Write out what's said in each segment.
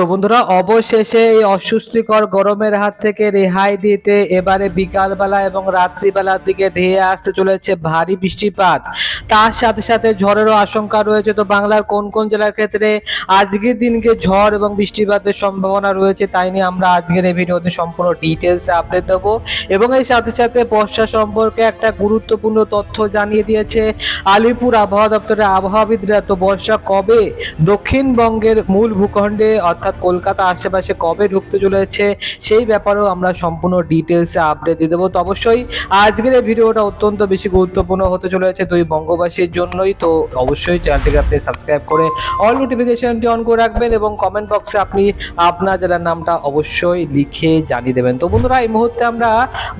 তো বন্ধুরা, অবশেষে এই অস্বস্তিকর গরমের হাত থেকে রেহাই দিতে এবারে বিকালবেলা এবং রাত্রিবেলার দিকে ধেয়ে আসতে চলেছে ভারী বৃষ্টিপাত। তার সাথে সাথে ঝড়েরও আশঙ্কা রয়েছে। তো বাংলার কোন কোন জেলার ক্ষেত্রে আজকের দিনকে ঝড় এবং বৃষ্টিপাতের সম্ভাবনা রয়েছে তাই নিয়ে আমরা আজকের এই ভিডিওতে সম্পূর্ণ ডিটেলস আপডেট দেবো। এবং এর সাথে সাথে বর্ষা সম্পর্কে একটা গুরুত্বপূর্ণ তথ্য জানিয়ে দিয়েছে আলিপুর আবহাওয়া দপ্তরের আবহাওয়াবিদরা। তো বর্ষা কবে? দক্ষিণবঙ্গের মূল ভূখণ্ডে, অর্থাৎ কলকাতা আশেপাশে কবে ঢুকতে চলেছে সেই ব্যাপারেও আমরা সম্পূর্ণ ডিটেলসে আপডেট দিয়ে দেবো। তো অবশ্যই আজকের এই ভিডিওটা অত্যন্ত বেশি গুরুত্বপূর্ণ হতে চলেছে দুই বঙ্গবাসীর জন্যই। তো অবশ্যই চ্যানেলটিকে আপনি সাবস্ক্রাইব করে অল নোটিফিকেশনটি অন করে রাখবেন এবং কমেন্ট বক্সে আপনি আপনার জেলার নামটা অবশ্যই লিখে জানিয়ে দেবেন। তো বন্ধুরা, এই মুহূর্তে আমরা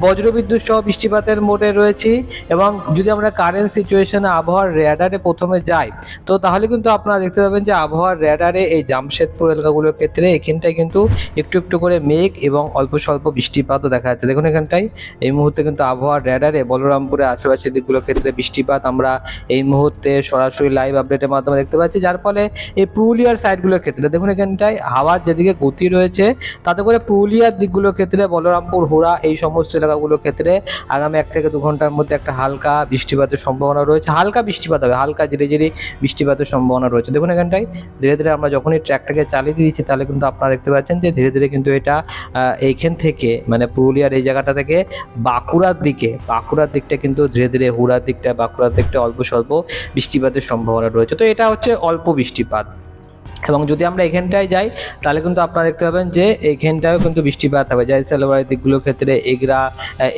বজ্রবিদ্যুৎ সহ বৃষ্টিপাতের মোডে রয়েছি এবং যদি আমরা কারেন্ট সিচুয়েশনে আবহাওয়ার রেডারে প্রথমে যাই, তো তাহলে কিন্তু আপনারা দেখতে পাবেন যে আবহাওয়ার রেডারে এই জামশেদপুর এলাকাগুলোর ক্ষেত্রে এখানটায় কিন্তু একটু একটু করে মেঘ এবং অল্প স্বল্প বৃষ্টিপাতও দেখা যাচ্ছে। দেখুন এখানটায় এই মুহূর্তে কিন্তু আবহাওয়ার রেডারে বলরামপুরে আশেপাশের দিকগুলোর ক্ষেত্রে বৃষ্টিপাত আমরা এই মুহূর্তে সরাসরি লাইভ আপডেটের মাধ্যমে দেখতে পাচ্ছি। যার ফলে এই পুরুলিয়ার সাইডগুলোর ক্ষেত্রে দেখুন এখানটায় হাওয়ার যেদিকে গতি রয়েছে, তাতে করে পুরুলিয়ার দিকগুলোর ক্ষেত্রে বলরামপুর, হুড়া এই সমস্ত এলাকাগুলোর ক্ষেত্রে আগামী এক থেকে দু ঘণ্টার মধ্যে একটা হালকা বৃষ্টিপাতের সম্ভাবনা রয়েছে। হালকা বৃষ্টিপাত হবে, হালকা ধীরে ধীরে বৃষ্টিপাতের সম্ভাবনা রয়েছে। দেখুন এখানটায় ধীরে ধীরে আমরা যখনই ট্র্যাকটাকে চালিয়ে দিয়েছি তাহলে কিন্তু আপনারা দেখতে পাচ্ছেন যে ধীরে ধীরে কিন্তু এটা এইখান থেকে মানে পুরুলিয়ার এই জায়গাটা থেকে বাঁকুড়ার দিকে, বাঁকুড়ার দিকটা কিন্তু ধীরে ধীরে হুড়ার দিকটা, বাঁকুড়ার দিকটা অল্প স্বল্প বৃষ্টিপাতের সম্ভাবনা রয়েছে। তো এটা হচ্ছে অল্প বৃষ্টিপাত। এবং যদি আমরা এখানটায় যাই, তাহলে কিন্তু আপনারা দেখতে পাবেন যে এইখানটায়ও কিন্তু বৃষ্টিপাত হবে। যাই জয়সালবাড়ির দিকগুলোর ক্ষেত্রে, এগরা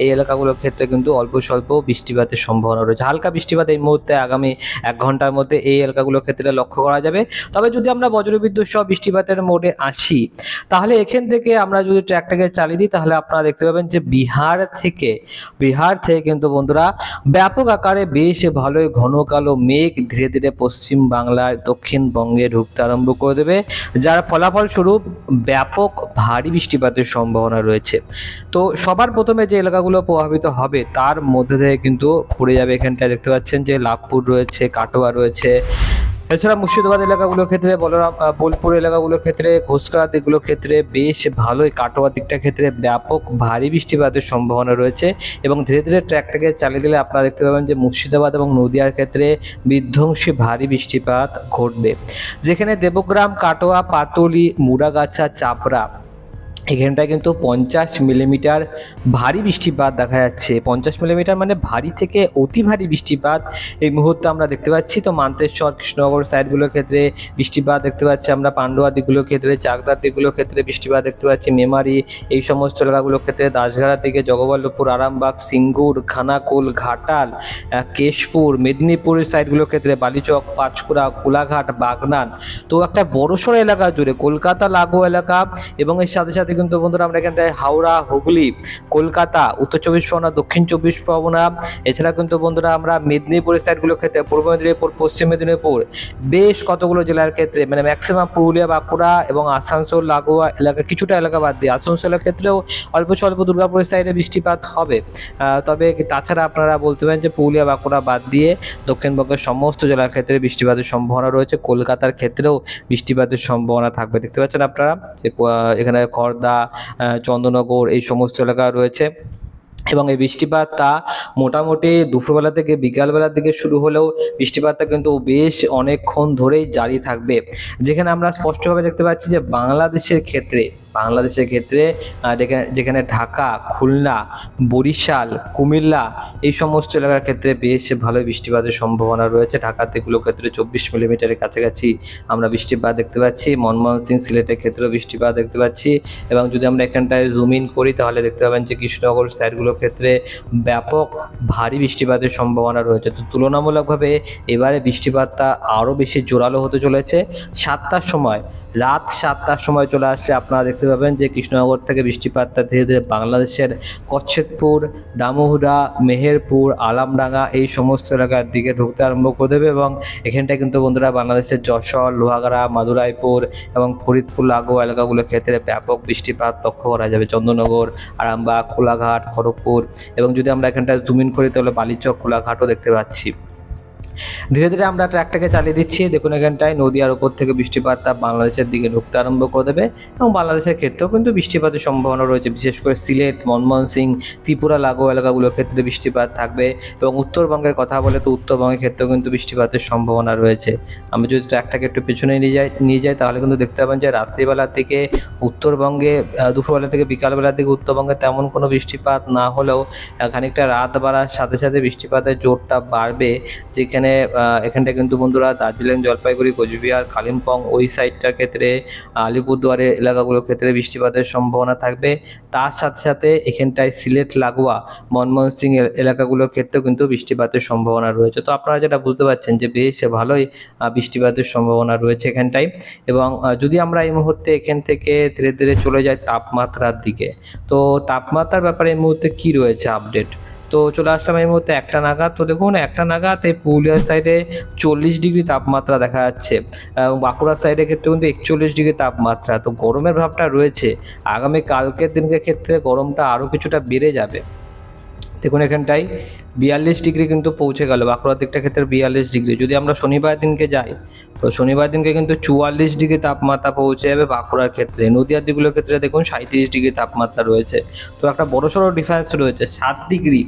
এই এলাকাগুলোর ক্ষেত্রে কিন্তু অল্প স্বল্প বৃষ্টিপাতের সম্ভাবনা রয়েছে। হালকা বৃষ্টিপাত এই মুহূর্তে আগামী এক ঘণ্টার মধ্যে এই এলাকাগুলোর ক্ষেত্রে লক্ষ্য করা যাবে। তবে যদি আমরা বজ্রবিদ্যুৎ সহ বৃষ্টিপাতের মোডে আসি, তাহলে এখান থেকে আমরা যদি ট্র্যাকটাকে চালিয়ে দিই, তাহলে আপনারা দেখতে পাবেন যে বিহার থেকে বিহার থেকে কিন্তু বন্ধুরা ব্যাপক আকারে বেশ ভালোই ঘন কালো মেঘ ধীরে ধীরে পশ্চিম বাংলার দক্ষিণবঙ্গে ঢুকতে আরম্ভ করে দেবে, যার ফলাফল স্বরূপ ব্যাপক ভারী বৃষ্টিপাতের সম্ভাবনা রয়েছে। তো সবার প্রথমে যে এলাকাগুলো প্রভাবিত হবে, তার মধ্যে থেকে কিন্তু পড়ে যাবে এখানটায়। দেখতে পাচ্ছেন যে লাভপুর রয়েছে, কাটোয়া রয়েছে এছাড়া মুর্শিদাবাদ এলাকাগুলোর ক্ষেত্রে, বলরাম বোলপুর এলাকাগুলোর ক্ষেত্রে ঘোষকরা দিকগুলোর ক্ষেত্রে বেশ ভালোই কাটোয়া দিকটা ক্ষেত্রে ব্যাপক ভারী বৃষ্টিপাতের সম্ভাবনা রয়েছে এবং ধীরে ধীরে ট্র্যাকটাকে চালিয়ে দিলে আপনারা দেখতে পাবেন যে মুর্শিদাবাদ এবং নদিয়ার ক্ষেত্রে বিধ্বংসী ভারী বৃষ্টিপাত ঘটবে। যেখানে দেবগ্রাম, কাটোয়া, পাতুলি মুরাগাছা চাপড়া এখানটায় কিন্তু পঞ্চাশ মিলিমিটার ভারী বৃষ্টিপাত দেখা যাচ্ছে। পঞ্চাশ মিলিমিটার মানে ভারী থেকে অতি ভারী বৃষ্টিপাত এই মুহূর্তে আমরা দেখতে পাচ্ছি। তো মান্তেশ্বর, কৃষ্ণনগর সাইডগুলোর ক্ষেত্রে বৃষ্টিপাত দেখতে পাচ্ছি আমরা। পান্ডুয়া দিকগুলোর ক্ষেত্রে, চাকদার দিকগুলোর ক্ষেত্রে বৃষ্টিপাত দেখতে পাচ্ছি। মেমারি, এই সমস্ত এলাকাগুলোর ক্ষেত্রে দাসঘাটার দিকে জগবল্লভপুর, আরামবাগ, সিঙ্গুর, খানাকুল, ঘাটাল কেশপুর, মেদিনীপুরের সাইডগুলোর ক্ষেত্রে বালিচক, পাঁচকুড়া, কোলাঘাট, বাগনান। তো একটা বড়সড় এলাকা জুড়ে, কলকাতা লাগো এলাকা এবং এর সাথে সাথে কিন্তু বন্ধুরা আমরা এখানটায় হাওড়া, হুগলি, কলকাতা, উত্তর চব্বিশ পরগনা, দক্ষিণ চব্বিশ পরগনা, এছাড়া কিন্তু বন্ধুরা আমরা মেদিনীপুরের সাইডগুলোর ক্ষেত্রে পূর্ব মেদিনীপুর, পশ্চিম মেদিনীপুর বেশ কতগুলো জেলার ক্ষেত্রে মানে ম্যাক্সিমাম পুরুলিয়া, বাঁকুড়া এবং আসানসোল, লাগোয়া এলাকা, কিছুটা এলাকা বাদ দিয়ে আসানসোলের ক্ষেত্রেও অল্প স্বল্প দুর্গাপুরের সাইডে বৃষ্টিপাত হবে। তবে তাছাড়া আপনারা বলতে পারেন যে পুরুলিয়া, বাঁকুড়া বাদ দিয়ে দক্ষিণবঙ্গের সমস্ত জেলার ক্ষেত্রে বৃষ্টিপাতের সম্ভাবনা রয়েছে। কলকাতার ক্ষেত্রেও বৃষ্টিপাতের সম্ভাবনা থাকবে। দেখতে পাচ্ছেন আপনারা যে এখানে খড়দা আহ, চন্দননগর এই সমস্ত এলাকা রয়েছে। এবং এই বৃষ্টিপাত তা মোটামুটি দুপুরবেলা থেকে বিকালবেলার দিকে শুরু হলেও বৃষ্টিপাতটা কিন্তু বেশ অনেকক্ষণ ধরেই জারি থাকবে। যেখানে আমরা স্পষ্টভাবে দেখতে পাচ্ছি যে বাংলাদেশের ক্ষেত্রে বাংলাদেশের ক্ষেত্রে যেখানে- ঢাকা, খুলনা, বরিশাল, কুমিল্লা এই সমস্ত এলাকার ক্ষেত্রে বেশ ভালো বৃষ্টিপাতের সম্ভাবনা রয়েছে। ঢাকার দিকগুলোর ক্ষেত্রে চব্বিশ মিলিমিটারের কাছাকাছি আমরা বৃষ্টিপাত দেখতে পাচ্ছি। মনমোহন সিং সিলেটের ক্ষেত্রেও বৃষ্টিপাত দেখতে পাচ্ছি। এবং যদি আমরা এখানটায় জুম ইন করি, তাহলে দেখতে পাবেন যে কৃষ্ণনগর সাইডগুলোর ক্ষেত্রে ব্যাপক ভারী বৃষ্টিপাতের সম্ভাবনা রয়েছে। তো তুলনামূলকভাবে এবারে বৃষ্টিপাতটা আরও বেশি জোরালো হতে চলেছে। সাতটার সময়, রাত সাতটার সময় চলে আসছে। আপনারা দেখতে পাবেন যে কৃষ্ণনগর থেকে বৃষ্টিপাতটা ধীরে ধীরে বাংলাদেশের কচ্ছেদপুর দামোহদা মেহেরপুর, আলামডাঙ্গা এই সমস্ত এলাকার দিকে ঢুকতে আরম্ভ করে দেবে এবং এখানটায় কিন্তু বন্ধুরা বাংলাদেশের যশোর, লোহাগাড়া, মাদুরাইপুর এবং ফরিদপুর লাগোয়া এলাকাগুলোর ক্ষেত্রে ব্যাপক বৃষ্টিপাত লক্ষ্য করা যাবে। চন্দ্রনগর, আরামবাগ, কোলাঘাট, খড়গপুর এবং যদি আমরা এখানটায় জুমিন করি তাহলে বালিচক, কোলাঘাটও দেখতে পাচ্ছি। ধীরে ধীরে আমরা ট্র্যাকটাকে চালিয়ে দিচ্ছি। দেখুন এখানটায় নদীয়ার উপর থেকে বৃষ্টিপাত তা বাংলাদেশের দিকে ঢুকতে আরম্ভ করে দেবে এবং বাংলাদেশের ক্ষেত্রেও কিন্তু বৃষ্টিপাতের সম্ভাবনা রয়েছে। বিশেষ করে সিলেট, মনমোহন সিং, ত্রিপুরা, লাগোয়া এলাকাগুলোর ক্ষেত্রে বৃষ্টিপাত থাকবে এবং উত্তরবঙ্গের কথা বলে তো উত্তরবঙ্গের ক্ষেত্রেও কিন্তু বৃষ্টিপাতের সম্ভাবনা রয়েছে। আমি যদি ট্র্যাকটাকে একটু পেছনে নিয়ে যাই নিয়ে যাই, তাহলে কিন্তু দেখতে পাবেন যে রাত্রিবেলা থেকে উত্তরবঙ্গে দুপুরবেলা থেকে বিকালবেলার দিকে উত্তরবঙ্গে তেমন কোনো বৃষ্টিপাত না হলেও খানিকটা রাত বাড়ার সাথে সাথে বৃষ্টিপাতের জোরটা বাড়বে, যেখানে আহ, এখানটা কিন্তু বন্ধুরা দার্জিলিং জলপাইগুড়ি কোচবিহার কালিম্পং ওই সাইডটার ক্ষেত্রে আলিপুরদুয়ারের এলাকাগুলোর ক্ষেত্রে বৃষ্টিপাতের সম্ভাবনা থাকবে। তার সাথে সাথে এখানটায় সিলেট লাগোয়া মনমোহন সিং এলাকাগুলোর ক্ষেত্রেও কিন্তু বৃষ্টিপাতের সম্ভাবনা রয়েছে। তো আপনারা যেটা বুঝতে পারছেন যে বেশ ভালোই বৃষ্টিপাতের সম্ভাবনা রয়েছে এখানটায় এবং যদি আমরা এই মুহূর্তে এখান থেকে ধীরে ধীরে চলে যাই তাপমাত্রার দিকে তো তাপমাত্রার ব্যাপারে এই মুহূর্তে কী রয়েছে আপডেট? তো চলে আসলাম এই মুহূর্তে একটা নাগাদ। তো দেখুন, একটা নাগাদ এই পুরুলিয়ার সাইডে চল্লিশ ডিগ্রি তাপমাত্রা দেখা যাচ্ছে। এবং বাঁকুড়ার সাইডের ক্ষেত্রে কিন্তু একচল্লিশ ডিগ্রি তাপমাত্রা। তো গরমের ভাবটা রয়েছে। আগামী কালকের দিনকে ক্ষেত্রে গরমটা আরও কিছুটা বেড়ে যাবে। দেখুন, এখানটায় বিয়াল্লিশ ডিগ্রি কিন্তু পৌঁছে গেল। বাঁকুড়ার দিকটা ক্ষেত্রে বিয়াল্লিশ ডিগ্রি। যদি আমরা শনিবার দিনকে যাই, তো শনিবার দিনকে কিন্তু চুয়াল্লিশ ডিগ্রি তাপমাত্রা পৌঁছে যাবে বাঁকুড়ার ক্ষেত্রে। নদীয়ার দিকগুলোর ক্ষেত্রে দেখুন সাঁত্রিশ ডিগ্রি তাপমাত্রা রয়েছে। তো একটা বড়সড় ডিফারেন্স রয়েছে। সাত ডিগ্রি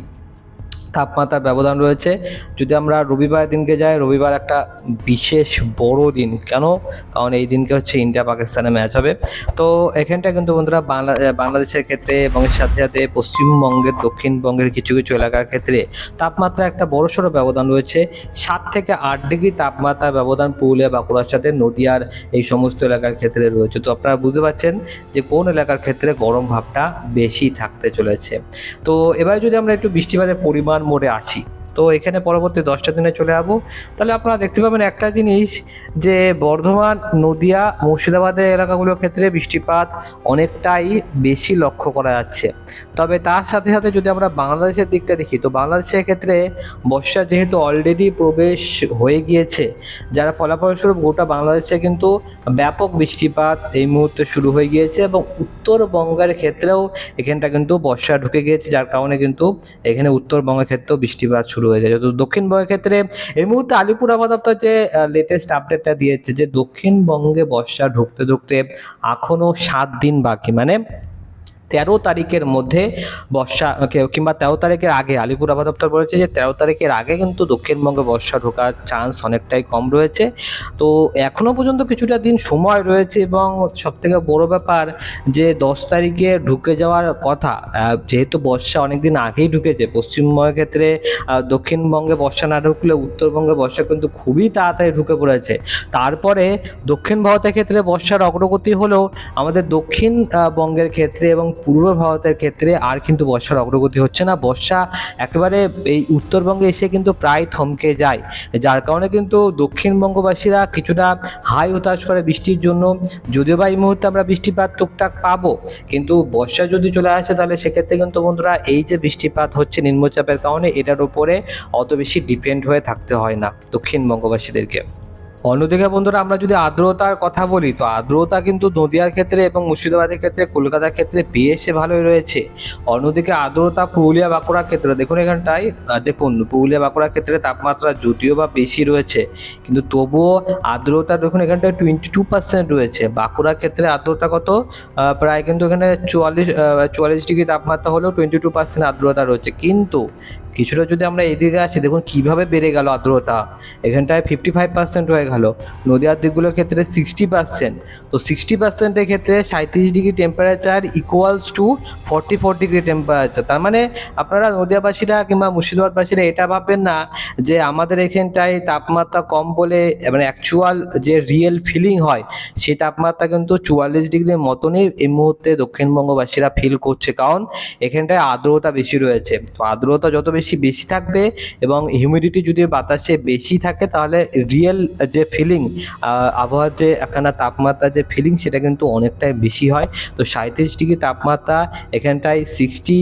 তাপমাত্রার ব্যবধান রয়েছে। যদি আমরা রবিবার দিনকে যাই, রবিবার একটা বিশেষ বড় দিন। কেন? কারণ এই দিনকে হচ্ছে ইন্ডিয়া পাকিস্তানের ম্যাচ হবে। তো এখানটা কিন্তু বন্ধুরা বাংলা বাংলাদেশের ক্ষেত্রে এবং সাথে সাথে পশ্চিমবঙ্গের, দক্ষিণবঙ্গের কিছু কিছু এলাকার ক্ষেত্রে তাপমাত্রা একটা বড়সড় ব্যবধান রয়েছে। সাত থেকে আট ডিগ্রি তাপমাত্রার ব্যবধান পুরুলিয়া, বাঁকুড়ার সাথে, নদিয়ার এই সমস্ত এলাকার ক্ষেত্রে রয়েছে। তো আপনারা বুঝতে পারছেন যে কোন এলাকার ক্ষেত্রে গরম ভাবটা বেশি থাকতে চলেছে। তো এবার যদি আমরা একটু বৃষ্টিপাতের পরিমাণ মোড়ে আসি। তো এখানে পরবর্তী দশটা দিনে চলে যাব। তাহলে আপনারা দেখতে পাবেন একটা জিনিস যে বর্ধমান, নদিয়া, মুর্শিদাবাদের এলাকাগুলোর ক্ষেত্রে বৃষ্টিপাত অনেকটাই বেশি লক্ষ্য করা যাচ্ছে। তবে তার সাথে সাথে যদি আমরা বাংলাদেশের দিকটা দেখি, তো বাংলাদেশের ক্ষেত্রে বর্ষা যেহেতু অলরেডি প্রবেশ হয়ে গিয়েছে, যারা ফলাফলস্বরূপ গোটা বাংলাদেশে কিন্তু ব্যাপক বৃষ্টিপাত এই মুহূর্তে শুরু হয়ে গিয়েছে এবং উত্তরবঙ্গের ক্ষেত্রেও এখানটা কিন্তু বর্ষা ঢুকে গিয়েছে, যার কারণে কিন্তু এখানে উত্তরবঙ্গের ক্ষেত্রেও বৃষ্টিপাত শুরু হয়ে যায়। তো দক্ষিণবঙ্গের ক্ষেত্রে এই মুহূর্তে আলিপুর আবহাওয়া দপ্তর যে লেটেস্ট আপডেটটা দিয়েছে যে দক্ষিণবঙ্গে বর্ষা ঢুকতে ঢুকতে এখনও সাত দিন বাকি। মানে তেরো তারিখের মধ্যে বর্ষা কিংবা তেরো তারিখের আগে আলিপুর আবহাওয়া দপ্তর বলেছে যে তেরো তারিখের আগে কিন্তু দক্ষিণবঙ্গে বর্ষা ঢোকার চান্স অনেকটাই কম রয়েছে। তো এখনও পর্যন্ত কিছুটা দিন সময় রয়েছে এবং সবথেকে বড় ব্যাপার যে দশ তারিখে ঢুকে যাওয়ার কথা যেহেতু বর্ষা অনেক দিন আগেই ঢুকেছে পশ্চিমবঙ্গের ক্ষেত্রে দক্ষিণবঙ্গে বর্ষা না ঢুকলে উত্তরবঙ্গে বর্ষা কিন্তু খুবই তাড়াতাড়ি ঢুকে পড়েছে। তারপরে দক্ষিণ ভারতের ক্ষেত্রে বর্ষার অগ্রগতি হলেও আমাদের দক্ষিণ আহ, বঙ্গের ক্ষেত্রে এবং পূর্ব ভারতের ক্ষেত্রে আর কিন্তু বর্ষার অগ্রগতি হচ্ছে না। বর্ষা একেবারে এই উত্তরবঙ্গে এসে কিন্তু প্রায় থমকে যায়। যার কারণে কিন্তু দক্ষিণবঙ্গবাসীরা কিছুটা হাই হতাশ করে বৃষ্টির জন্য। যদিও বা এই মুহূর্তে আমরা বৃষ্টিপাত টুকটাক পাবো, কিন্তু বর্ষা যদি চলে আসে তাহলে সেক্ষেত্রে কিন্তু বন্ধুরা এই যে বৃষ্টিপাত হচ্ছে নিম্নচাপের কারণে, এটার উপরে অত বেশি ডিপেন্ড হয়ে থাকতে হয় না দক্ষিণবঙ্গবাসীদেরকে। অন্যদিকে বন্ধুরা, আমরা যদি আর্দ্রতার কথা বলি, তো আর্দ্রতা কিন্তু নদিয়ার ক্ষেত্রে এবং মুর্শিদাবাদের ক্ষেত্রে, কলকাতার ক্ষেত্রে বেশ ভালোই রয়েছে। অন্যদিকে আর্দ্রতা পুরুলিয়া বাঁকুড়ার ক্ষেত্রে, দেখুন এখানটায় দেখুন, পুরুলিয়া বাঁকুড়ার ক্ষেত্রে তাপমাত্রা যদিও বা বেশি রয়েছে, কিন্তু তবুও আর্দ্রতা দেখুন এখানটায় টোয়েন্টি টু পার্সেন্ট রয়েছে। বাঁকুড়ার ক্ষেত্রে আর্দ্রতা কত? প্রায় কিন্তু এখানে চুয়াল্লিশ চুয়াল্লিশ ডিগ্রি তাপমাত্রা হলেও টোয়েন্টি টু পার্সেন্ট আর্দ্রতা রয়েছে। কিন্তু কিছুটা যদি আমরা এদিকে আসি, দেখুন কীভাবে বেড়ে গেল আর্দ্রতা। এখানটায় ফিফটি ফাইভ পার্সেন্ট হয়ে গেল। নদীয়ার দিকগুলোর ক্ষেত্রে সিক্সটি পার্সেন্ট তো সিক্সটি পার্সেন্টের ক্ষেত্রে সাঁত্রিশ degree temperature equals to forty four degree temperature তার মানে আপনারা নদিয়াবাসীরা কিংবা মুর্শিদাবাদবাসীরা এটা ভাববেন না যে আমাদের এখানটায় তাপমাত্রা কম বলে মানে অ্যাকচুয়াল যে রিয়েল ফিলিং হয়, সেই তাপমাত্রা কিন্তু চুয়াল্লিশ ডিগ্রির মতনই এই মুহূর্তে দক্ষিণবঙ্গবাসীরা ফিল করছে। কারণ এখানটায় আর্দ্রতা বেশি রয়েছে। তো আর্দ্রতা যত বেশি বেশি থাকবে এবং হিউমিডিটি যদি বাতাসে বেশি থাকে, তাহলে রিয়েল যে ফিলিং আবহাওয়ার যে একখানা তাপমাত্রা যে ফিলিং সেটা কিন্তু অনেকটাই বেশি হয়। তো সাঁত্রিশ ডিগ্রি তাপমাত্রা এখানটায় সিক্সটি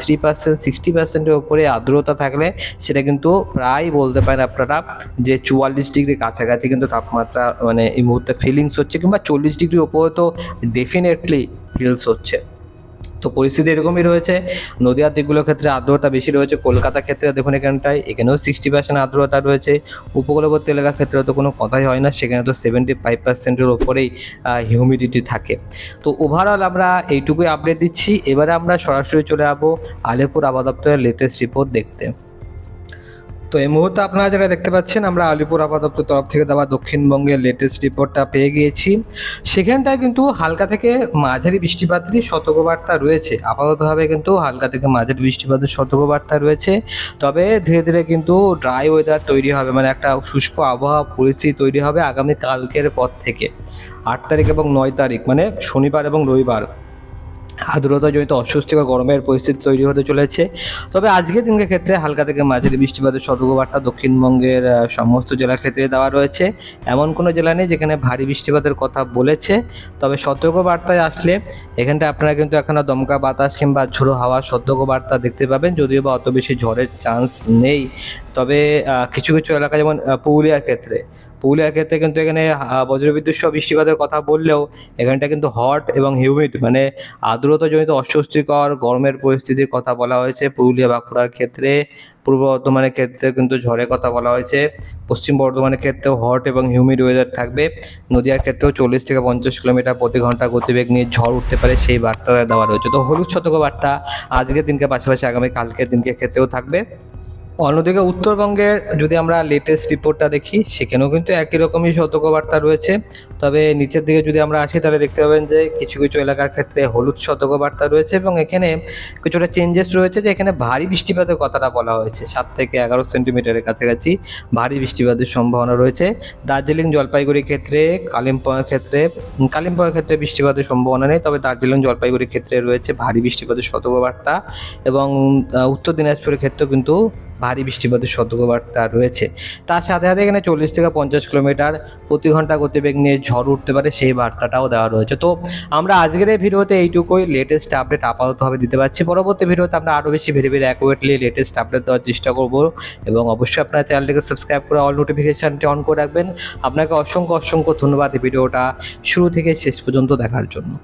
থ্রি পার্সেন্ট সিক্সটি পার্সেন্টের উপরে আর্দ্রতা থাকলে সেটা কিন্তু প্রায় বলতে পারেন আপনারা যে চুয়াল্লিশ ডিগ্রি কাছাকাছি কিন্তু তাপমাত্রা মানে এই মুহূর্তে ফিলিংস হচ্ছে কিংবা চল্লিশ ডিগ্রির উপরে তো ডেফিনেটলি ফিলস হচ্ছে। তো পরিস্থিতি এরকমই রয়েছে। নদীয়ার দিকগুলোর ক্ষেত্রে আর্দ্রতা বেশি রয়েছে। কলকাতা ক্ষেত্রে দেখুন এখানটায়, এখানেও সিক্সটি পার্সেন্ট আর্দ্রতা রয়েছে। উপকূলবর্তী এলাকার ক্ষেত্রে তো কোনো কথাই হয় না। সেখানে তো সেভেন্টি ফাইভ পার্সেন্টের ওপরেই হিউমিডিটি থাকে। তো ওভারঅল আমরা এইটুকুই আপডেট দিচ্ছি। এবারে আমরা সরাসরি চলে যাব আলিপুর আবহাওয়া দপ্তরের লেটেস্ট রিপোর্ট দেখতে। তো এই মুহূর্তে আপনারা যেটা দেখতে পাচ্ছেন, আমরা আলিপুর দপ্তর তরফ থেকে দেওয়া দক্ষিণবঙ্গের লেটেস্ট রিপোর্টটা পেয়ে গিয়েছি। সেখানটায় কিন্তু হালকা থেকে মাঝারি বৃষ্টিপাতেরই সতর্কবার্তা রয়েছে। আপাততভাবে কিন্তু হালকা থেকে মাঝারি বৃষ্টিপাতের সতর্কবার্তা রয়েছে। তবে ধীরে ধীরে কিন্তু ড্রাই ওয়েদার তৈরি হবে মানে একটা শুষ্ক আবহাওয়া পরিস্থিতি তৈরি হবে আগামী কালকের পর থেকে। আট তারিখ এবং নয় তারিখ মানে শনিবার এবং রবিবার। আর্দ্রতাজনিত অস্বস্তিকর গরমের পরিস্থিতি তৈরি হতে চলেছে। তবে আজকের দিনকে ক্ষেত্রে হালকা থেকে মাঝারি বৃষ্টিপাতের সতর্কবার্তা দক্ষিণবঙ্গের সমস্ত জেলার ক্ষেত্রে দেওয়া রয়েছে। এমন কোনো জেলা নেই যেখানে ভারী বৃষ্টিপাতের কথা বলেছে। তবে সতর্কবার্তায় আসলে এখানটা আপনারা কিন্তু এখনও দমকা বাতাস কিংবা ঝোড়ো হাওয়ার সতর্কবার্তা দেখতে পাবেন। যদিও বা অত বেশি ঝড়ের চান্স নেই। তবে কিছু কিছু এলাকা যেমন পুরুলিয়ার ক্ষেত্রে পুরুলিয়ার ক্ষেত্রে কিন্তু এখানে বজ্রবিদ্যুৎ সহ বৃষ্টিপাতের কথা বললেও এখানটা কিন্তু হট এবং হিউমিড মানে আর্দ্রতাজনিত অস্বস্তিকর গরমের পরিস্থিতির কথা বলা হয়েছে। পুরুলিয়া বাঁকুড়ার ক্ষেত্রে, পূর্ব বর্ধমানের ক্ষেত্রে কিন্তু ঝড়ের কথা বলা হয়েছে। পশ্চিম বর্ধমানের ক্ষেত্রেও হট এবং হিউমিড ওয়েদার থাকবে। নদিয়ার ক্ষেত্রেও চল্লিশ থেকে পঞ্চাশ কিলোমিটার প্রতি ঘণ্টা গতিবেগ নিয়ে ঝড় উঠতে পারে সেই বার্তা দেওয়া রয়েছে। তো হলুদ শতক বার্তা আজকের দিনকে পাশাপাশি আগামী কালকের দিনকে ক্ষেত্রেও থাকবে। অন্যদিকে উত্তরবঙ্গের যদি আমরা লেটেস্ট রিপোর্টটা দেখি সেখানেও কিন্তু একই রকমই সতর্কবার্তা রয়েছে। তবে নিচের দিকে যদি আমরা আসি, তাহলে দেখতে পাবেন যে কিছু কিছু এলাকার ক্ষেত্রে হলুদ সতর্কবার্তা রয়েছে এবং এখানে কিছুটা চেঞ্জেস রয়েছে যে এখানে ভারী বৃষ্টিপাতের কথাটা বলা হয়েছে। সাত থেকে এগারো সেন্টিমিটারের কাছাকাছি ভারী বৃষ্টিপাতের সম্ভাবনা রয়েছে। দার্জিলিং জলপাইগুড়ির ক্ষেত্রে, কালিম্পংয়ের ক্ষেত্রে কালিম্পংয়ের ক্ষেত্রে বৃষ্টিপাতের সম্ভাবনা নেই, তবে দার্জিলিং জলপাইগুড়ির ক্ষেত্রে রয়েছে ভারী বৃষ্টিপাতের সতর্কবার্তা এবং উত্তর দিনাজপুরের ক্ষেত্রেও কিন্তু ভারী বৃষ্টিপাতের সতর্কবার্তা রয়েছে। তার সাথে সাথে এখানে চল্লিশ থেকে পঞ্চাশ কিলোমিটার প্রতি ঘণ্টা গতিবেগ নিয়ে ঝড় উঠতে পারে, সেই বার্তাটাও দেওয়া রয়েছে। তো আমরা আজকের এই ভিডিওতে এইটুকুই লেটেস্ট আপডেট আপাততভাবে দিতে পারছি। পরবর্তী ভিডিওতে আমরা আরও বেশি very very accurately latest update দেওয়ার চেষ্টা করব এবং অবশ্যই আপনার চ্যানেলটিকে সাবস্ক্রাইব করে অল নোটিফিকেশানটি অন করে রাখবেন। আপনাকে অসংখ্য অসংখ্য ধন্যবাদ এই ভিডিওটা শুরু থেকে শেষ পর্যন্ত দেখার জন্য।